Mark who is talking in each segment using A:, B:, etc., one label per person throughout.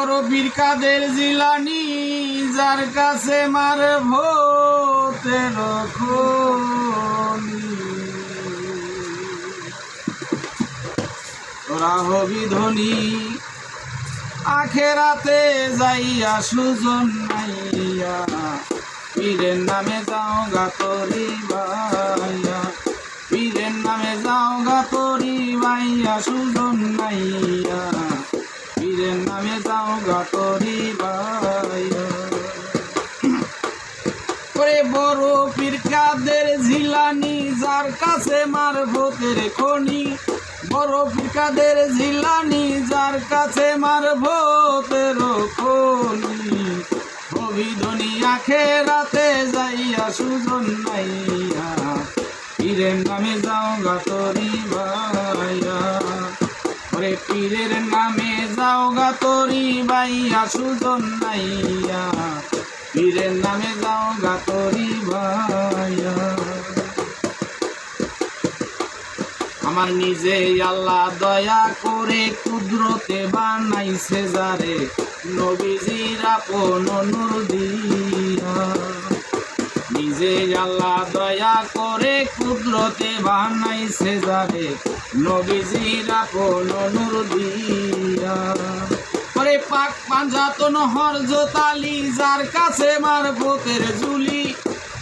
A: বড় বীর কাদের জিলানি, যার কাছে মার ভোতের। তোরা হবি ধনী, আখেরাতে যাইয়া সুজন নাইয়া পীরের নামে যাও গাতরি বাইয়া পীরের নামে যাও গাতরি বাইয়া সুজন নাইয়া পীরের নামে যাও গাতরি বড় পীর কাদের ঝিলানি, যার কাছে মার ভোতের খনি। বড় পীর ঝিলানি, যার কাছে খনি। যাইয়া সুজন নাইয়া, পীরের নামে যাও গাতরি ওরে পীরের নামে যাও গাতরি বাইয়া সুজন নাইয়া পীরের নামে যাও গাতরি ভাইয়া। আমার নিজে আল্লাহ দয়া করে কুদরতে বানাইছে যারে নবীজির আপন নূর দিয়া। নিজে আল্লাহ দয়া করে কুদরতে বানাইছে যারে নবীজির আপন নূর দিয়া করে পাক পাঞ্জাতন হর জোতালি, যার কাছে মার ভোতের জুলি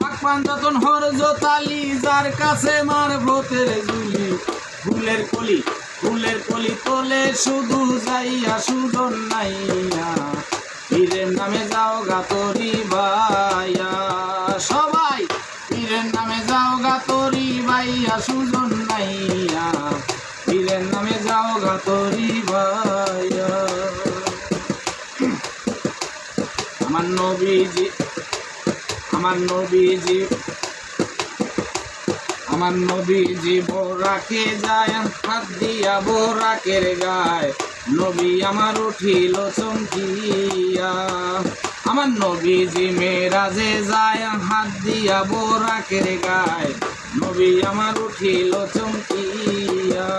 A: পাক পাঞ্জাতন হর জোতালি, যার কাছে মার ভোতের জুলি ফুলের কলি ফুলের কলি তোলে শুধু যাইয়া সুজন নাইয়া। নাইয়া পীরের নামে যাও গাতরি ভাইয়া। আমার নবীজি আমার নবীজি আমার নবীজি বোরাকে যায়, হাত দিয়া বোরাকের গায়। নবী আমার উঠিল চমকিয়া। আমার নবীজি মেরাজে যায়, হাত দিয়া বোরাকের গায়। নবী আমার উঠিল চমকিয়া।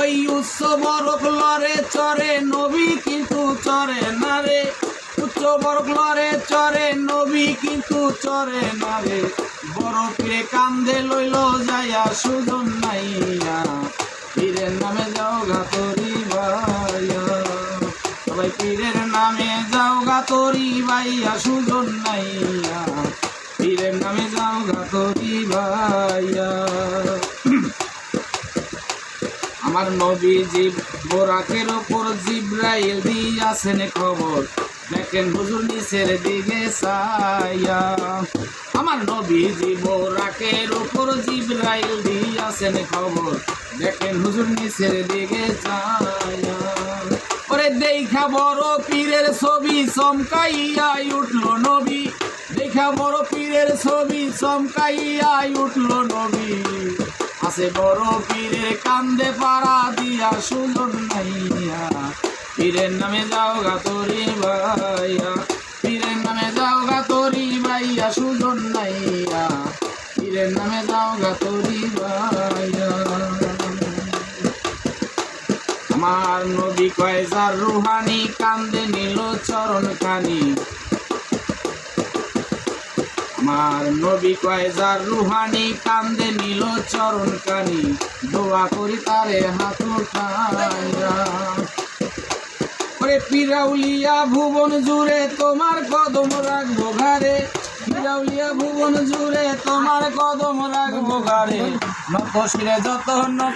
A: ওই উচ্চ বরফ লরে চরে নবী কিন্তু চরে না রে। উচ্চ বরফ লরে চরে নবী কিন্তু চরে না রে। বরফে কান্দে লইল যাইয়া সুজন নাইয়া। পীরের নামে যাও গাতরি গাতরি ভাইয়া সুজন নাইয়া। পীরের নামে যাও গাতরি ভাইয়া আমার নবীজি বোরাকের ওপর জিব্রাইল দিয়াছেন খবর। দেখেন হুজুর নিচের দিকে সাইয়া আমার নবীজি বোরাকের ওপর জিব্রাইল দিয়াছেন খবর। দেখেন হুজুর নিচের দিকে চাইয়া। ওরে দেখা বড় পীরের ছবি, চমকাইয়া উঠল নবী। দেখা বড় পীরের ছবি, চমকাইয়া উঠল নবী। আছে বড় পীরের কান্দে পাড়া, দিয়া সুজন নাইয়া পীরের নামে যাও গাতরি ভাইয়া। পীরের নামে যাও গাতরি ভাইয়া, সুজন নাইয়া পীরের নামে যাও ভাইয়া নবী কয়জার রুহানি, কান্দে নিল চরণ খানি আমার নবী কয়জার রুহানি, কান্দে নিল চরণ কানি। দোয়া করি তারে হাত ওরে পিরাউলিয়া ভুবন জুড়ে তোমার কদম রাখব ঘরে পিরাউলিয়া ভুবন জুড়ে তোমার কদম রাখব ঘরে যত